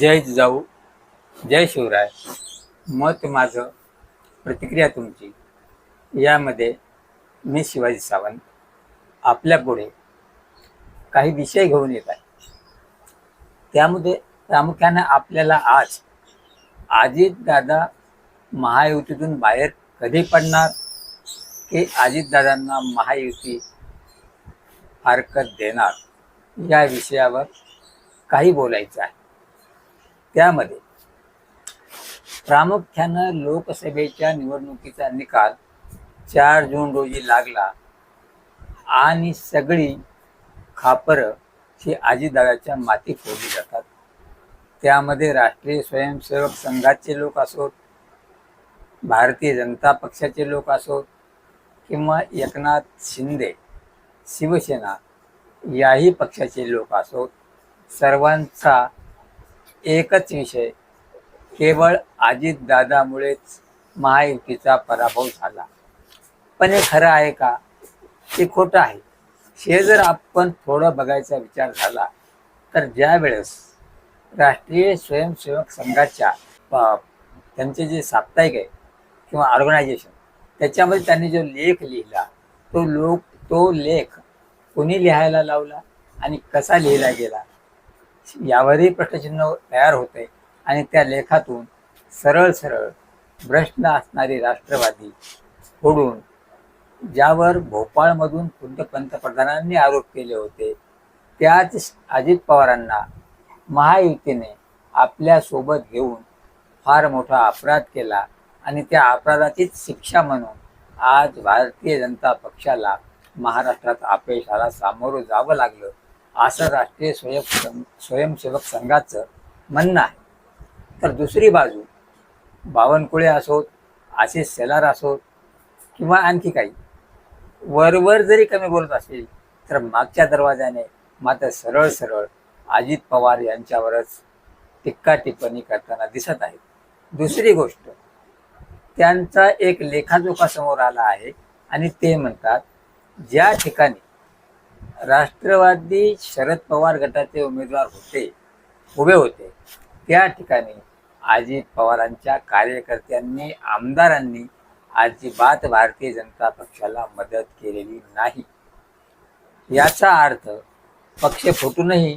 जय जाऊ जय शिवराय. मत माझं प्रतिक्रिया तुमची. यामध्ये मी शिवाजी सावंत आपल्यापुढे काही विषय घेऊन येत आहे. त्यामध्ये प्रामुख्याने आपल्याला आज अजितदादा महायुतीतून बाहेर कधी पडणार की अजितदादांना महायुती हरकत देणार या विषयावर काही बोलायचं आहे. त्यामध्ये प्रामुख्यानं लोकसभेच्या निवडणुकीचा निकाल चार जून रोजी लागला आणि सगळी खापरं ही आजीदाव्याच्या माती फोडली जातात. त्यामध्ये राष्ट्रीय स्वयंसेवक संघाचे लोक असोत भारतीय जनता पक्षाचे लोक असोत किंवा एकनाथ शिंदे शिवसेना याही पक्षाचे लोक असोत. सर्वांचा एकच विषय. केवळ अजितदादामुळेच महायुतीचा पराभव झाला. पण हे खरं आहे का? ते खोटं आहे. हे जर आपण थोडं बघायचा विचार झाला तर ज्या वेळेस राष्ट्रीय स्वयंसेवक संघाच्या त्यांचे जे साप्ताहिक आहे किंवा ऑर्गनायझेशन त्याच्यामध्ये त्यांनी जो लेख लिहिला तो लोक तो लेख कोणी लिहायला लावला आणि कसा लिहिला गेला? यावरही प्रश्नचिन्ह तयार होते आणि त्या लेखातून सरळ सरळ भ्रष्ट असणारी राष्ट्रवादी फोडून ज्यावर भोपाळमधून खुद्द पंतप्रधानांनी आरोप केले होते त्याच अजित पवारांना महायुतीने आपल्यासोबत घेऊन फार मोठा अपराध केला आणि त्या अपराधाचीच शिक्षा म्हणून आज भारतीय जनता पक्षाला महाराष्ट्रात अपयशाला सामोरं जावं लागलं. असं राष्ट्रीय स्वयं स्वयंसेवक संघाचं म्हणणं आहे. तर दुसरी बाजू बावनकुळे असोत आशिष सेलार असोत किंवा आणखी काही वरवर जरी कमी बोलत असेल तर मागच्या दरवाजाने मात्र सरळ सरळ अजित पवार यांच्यावरच टिक्का टिप्पणी करताना दिसत आहेत. दुसरी गोष्ट त्यांचा एक लेखाजोखा समोर आला आहे आणि ते म्हणतात ज्या ठिकाणी राष्ट्रवादी शरद पवार गटाचे उमेदवार होते उभे होते. त्या ठिकाणी अजित पवारांच्या कार्यकर्त्यांनी आमदारांनी अजिबात भारतीय जनता पक्षाला मदत केलेली नाही. याचा अर्थ पक्ष फुटूनही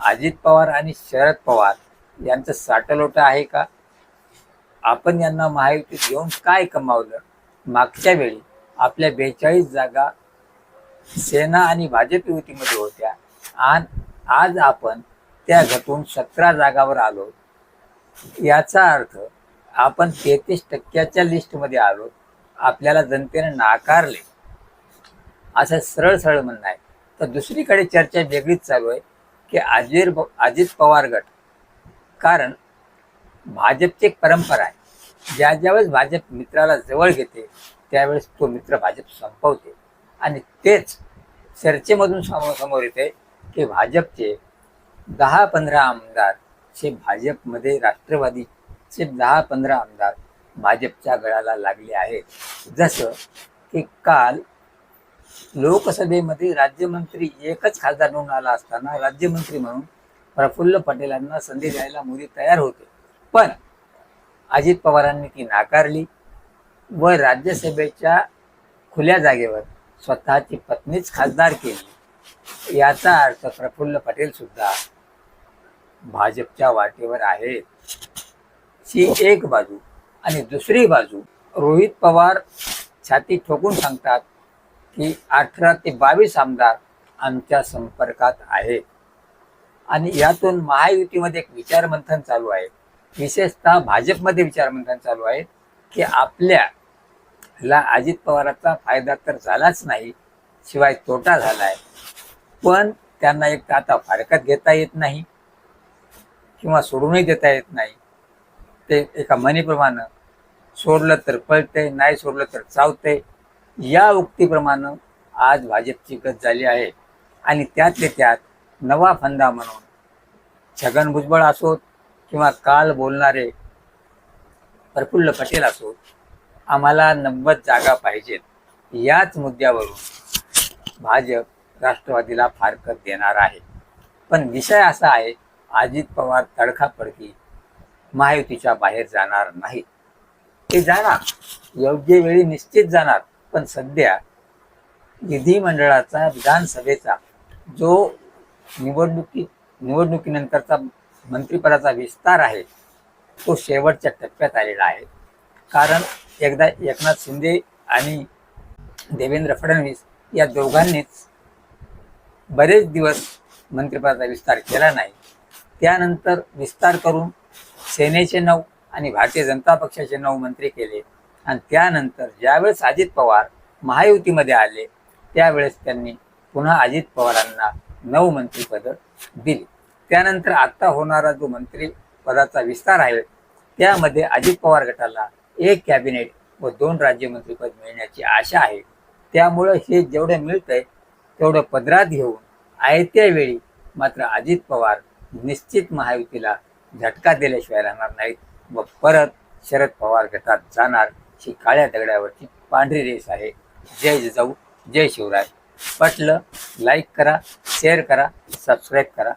अजित पवार आणि शरद पवार यांचं साटलोट आहे का? आपण यांना महायुतीत घेऊन काय कमावलं? मागच्या वेळी आपल्या बेचाळीस जागा सेना आणि भाजप युतीमध्ये होत्या. आणि आज आपण त्या घटून सतरा जागावर आलो. याचा अर्थ आपण तेहतीस टक्क्याच्या लिस्टमध्ये आलो. आपल्याला जनतेने नाकारले. असं सरळ सरळ म्हणणं आहे. तर दुसरीकडे चर्चा वेगळीच चालू आहे की अजिर अजित पवार गट. कारण भाजपची एक परंपरा आहे. ज्या ज्यावेळेस भाजप मित्राला जवळ घेते त्यावेळेस तो मित्र भाजप संपवते. आणि तेच चर्चेमधून समोर समोर येते की भाजपचे दहा पंधरा आमदार हे भाजपमध्ये राष्ट्रवादीचे दहा पंधरा आमदार भाजपच्या गळाला लागले आहेत. जसं की काल लोकसभेमध्ये राज्यमंत्री एकच खासदार म्हणून आला असताना राज्यमंत्री म्हणून प्रफुल्ल पटेलांना संधी द्यायला मोदी तयार होते. पण अजित पवारांनी ती नाकारली व राज्यसभेच्या खुल्या जागेवर स्वतःची पत्नीच खासदार केली. याचा अर्थ प्रफुल्ल पटेल सुद्धा भाजपच्या वाटेवर आहेत. ही एक बाजू आणि दुसरी बाजू रोहित पवार छाती ठोकून सांगतात की अठरा ते बावीस आमदार आमच्या संपर्कात आहेत. आणि यातून महायुतीमध्ये एक विचारमंथन चालू आहे. विशेषतः भाजपमध्ये विचारमंथन चालू आहे की आपल्या ला अजित पवाराचा फायदा तर झालाच नाही शिवाय तोटा झाला आहे पण त्यांना एक तर आता फारकत घेता येत नाही किंवा सोडूनही देता येत नाही. ते एका म्हणीप्रमाणे सोडलं तर पळते नाही सोडलं तर चावते या उक्तीप्रमाणे आज भाजपची गत झाली आहे. आणि त्यातले त्यात नवा फंदा म्हणून छगन भुजबळ असोत किंवा काल बोलणारे प्रफुल्ल पटेल असोत आम्हाला नव्वद जागा पाहिजेत. याच मुद्द्यावरून भाजप राष्ट्रवादीला फारकत देणार आहे. पण विषय असा आहे अजित पवार तडकाफडकी महायुतीच्या बाहेर जाणार नाही ते जाणार. योग्य वेळी निश्चित जाणार. पण सध्या विधिमंडळाचा विधानसभेचा जो निवडणुकी निवडणुकीनंतरचा मंत्रिपदाचा विस्तार आहे तो शेवटच्या टप्प्यात आलेला आहे. कारण एकदा एकनाथ शिंदे आणि देवेंद्र फडणवीस या दोघांनीच बरेच दिवस मंत्रिपदाचा विस्तार केला नाही. त्यानंतर विस्तार करून सेनेचे नऊ आणि भारतीय जनता पक्षाचे नऊ मंत्री केले. आणि त्यानंतर ज्यावेळेस अजित पवार महायुतीमध्ये आले त्यावेळेस त्यांनी पुन्हा अजित पवारांना नऊ मंत्रिपदं दिली. त्यानंतर आत्ता होणारा जो मंत्रिपदाचा विस्तार आहे त्यामध्ये अजित पवार गटाला एक कॅबिनेट व दोन राज्यमंत्रीपद मिळण्याची आशा आहे. त्यामुळं हे जेवढं मिळतंय तेवढं पदरात घेऊन आयत्या वेळी मात्र अजित पवार निश्चित महायुतीला झटका दिल्याशिवाय राहणार नाहीत व परत शरद पवार गटात जाणार ही काळ्या दगडावरची पांढरी रेस आहे. जय जिजाऊ जय शिवराय. पटलं लाईक करा शेअर करा सबस्क्राईब करा.